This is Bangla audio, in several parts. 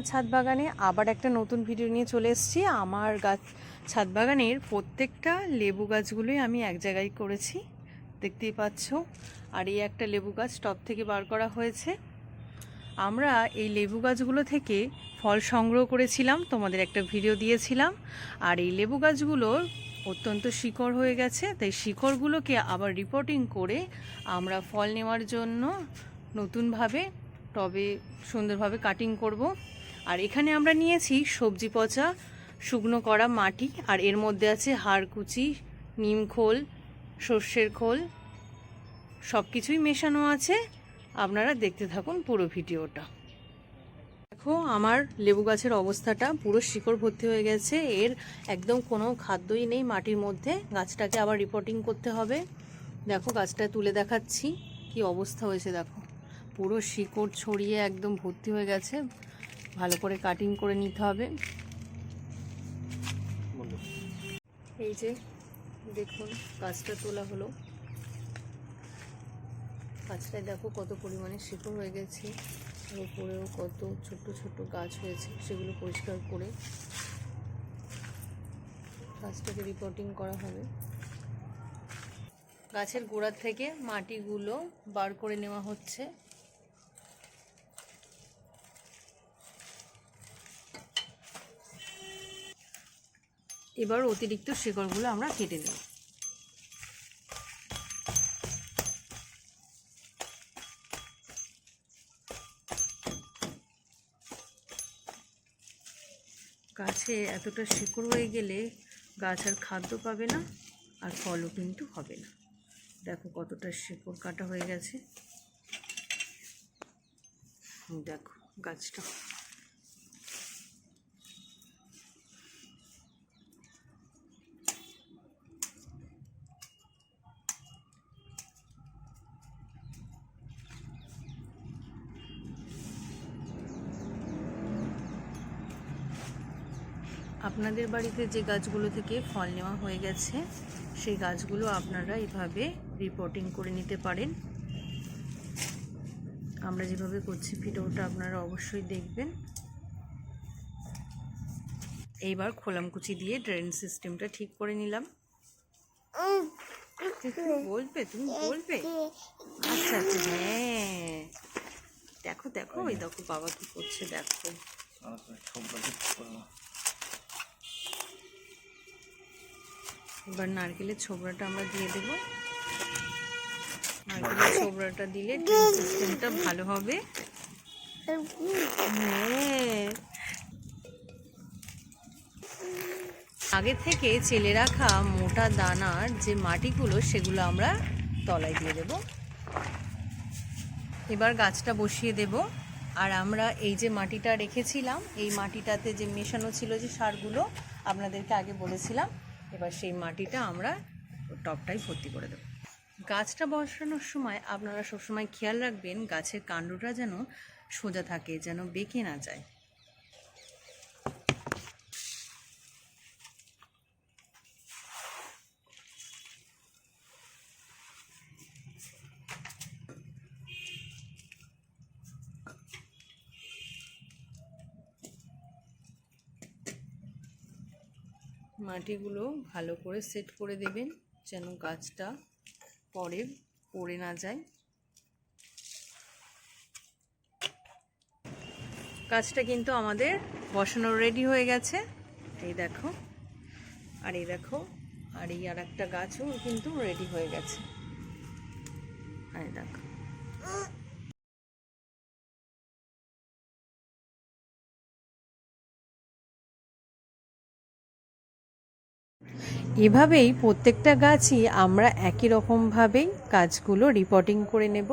আমার ছাদ বাগানে আবার একটা নতুন ভিডিও নিয়ে চলে এসেছি। আমার গাছ, ছাদ বাগানের প্রত্যেকটা লেবু গাছগুলোই আমি এক জায়গায় করেছি, দেখতেই পাচ্ছ। আর এই একটা লেবু গাছ টপ থেকে বার করা হয়েছে। আমরা এই লেবু গাছগুলো থেকে ফল সংগ্রহ করেছিলাম, তোমাদের একটা ভিডিও দিয়েছিলাম। আর এই লেবু গাছগুলোর অত্যন্ত শিকড় হয়ে গেছে, তাই শিকড়গুলোকে আবার রিপোর্টিং করে আমরা ফল নেওয়ার জন্য নতুনভাবে টবে সুন্দরভাবে কাটিং করব। আর এখানে আমরা নিয়েছি সবজি পচা, শুকনো করা মাটি, আর এর মধ্যে আছে হাড়কুচি নিম খোল, সর্ষের খোল সব কিছুই মেশানো আছে। আপনারা দেখতে থাকুন পুরো ভিডিওটা। দেখো, আমার লেবু গাছের অবস্থাটা পুরো শিকড় ভর্তি হয়ে গেছে। এর একদম কোনো খাদ্যই নেই মাটির মধ্যে। গাছটাকে আবার রিপোর্টিং করতে হবে। দেখো, গাছটা তুলে দেখাচ্ছি। কি অবস্থা হয়েছে, দেখো। পুরো শিকড় ছড়িয়ে একদম ভর্তি হয়ে গেছে। ভালো করে কাটিং করে নিতে হবে। এই যে, দেখুন গাছটা তোলা হলো। গাছটায় দেখো কত পরিমাণে শিকড় হয়ে গেছে, আর উপরেও কত ছোট ছোট গাছ হয়েছে, সেগুলো পরিষ্কার করে গাছটাকে রিপোর্টিং করা হবে। গাছের গোড়ার থেকে মাটিগুলো বার করে নেওয়া হচ্ছে। এবার অতিরিক্ত শিকড়গুলো আমরা কেটে নেব। গাছে এতটা শিকড় হয়ে গেলে গাছ আর খাদ্য পাবে না, আর ফলও কিন্তু হবে না। দেখো কতটা শিকড় কাটা হয়ে গেছে। দেখো গাছটা আপনাদের বাড়িতে যে গাছগুলো থেকে ফল নেওয়া হয়ে গেছে, সেই গাছগুলো আপনারা এভাবে রিপোর্টিং করে নিতে পারেন। আমরা যেভাবে করছি ভিডিওটা আপনারা অবশ্যই দেখবেন। এইবার খোলামকুচি দিয়ে ড্রেন সিস্টেমটা ঠিক করে নিলাম। বলবে? তুমি বলবে? আচ্ছা আচ্ছা হ্যাঁ। দেখো দেখো, ওই দেখো বাবা কি করছে, দেখো। এবার নারকেলের ছোবড়াটা আমরা দিয়ে দেব। নারকেলের ছোবড়াটা দিলে সিস্টেমটা ভালো হবে। হ্যাঁ। আগে থেকে চেলে রাখা মোটা দানার যে মাটিগুলো, সেগুলো আমরা তলায় দিয়ে দেব। এবার গাছটা বসিয়ে দেব। আর আমরা এই যে মাটিটা রেখেছিলাম, এই মাটিটাতে যে মেশানো ছিল যে সারগুলো, আপনাদেরকে আগে বলেছিলাম এবার সেই মাটিটা আমরা টপটাই ভর্তি করে দেবো। গাছটা বসানোর সময় আপনারা সবসময় খেয়াল রাখবেন গাছের কাণ্ডটা যেন সোজা থাকে, যেন বেঁকে না যায়। মাটিগুলো ভালো করে সেট করে দেবেন, যেন গাছটা পরে পড়ে না যায়। গাছটা কিন্তু আমাদের বসানো রেডি হয়ে গেছে। এই দেখো, আর এই দেখো, আর এই আর একটা গাছও কিন্তু রেডি হয়ে গেছে। আর দেখো। এভাবেই প্রত্যেকটা গাছই আমরা একই রকমভাবেই কাজগুলো রিপোর্টিং করে নেব।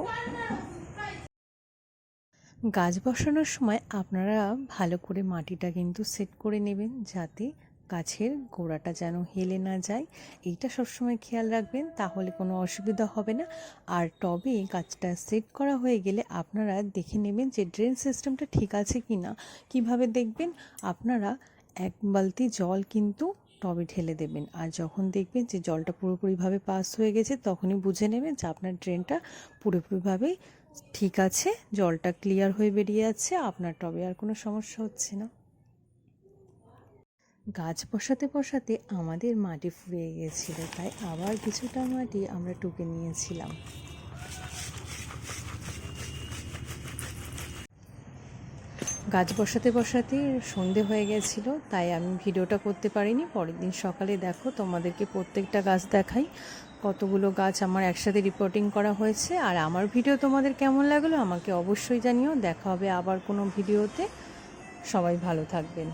গাছ বসানোর সময় আপনারা ভালো করে মাটিটা কিন্তু সেট করে নেবেন যাতে গাছের গোড়াটা যেন হেলে না যায়। এইটা সবসময় খেয়াল রাখবেন, তাহলে কোনো অসুবিধা হবে না। আর টবে গাছটা সেট করা হয়ে গেলে আপনারা দেখে নেবেন যে ড্রেন সিস্টেমটা ঠিক আছে কি না কীভাবে দেখবেন? আপনারা এক বালতি জল কিন্তু টবে ঢেলে দেবেন। আর যখন দেখবেন যে জলটা পুরোপুরিভাবে পাস হয়ে গেছে, তখনই বুঝে নেবেন যে আপনার ড্রেনটা পুরোপুরিভাবে ঠিক আছে, জলটা ক্লিয়ার হয়ে বেরিয়ে যাচ্ছে, আপনার টবে আর কোনো সমস্যা হচ্ছে না। গাছ বসাতে বসাতে আমাদের মাটি ফুরিয়ে গিয়েছিল তাই আবার কিছুটা মাটি আমরা টুকে নিয়েছিলাম। গাছ বসাতে বসাতে সন্ধে হয়ে গেছিল, তাই আমি ভিডিওটা করতে পারিনি। পরের দিন সকালে দেখো তোমাদেরকে প্রত্যেকটা গাছ দেখাই, কতগুলো গাছ আমার একসাথে রিপোর্টিং করা হয়েছে। আর আমার ভিডিও তোমাদের কেমন লাগল আমাকে অবশ্যই জানিও। দেখা হবে আবার কোনো ভিডিওতে। সবাই ভালো থাকবেন।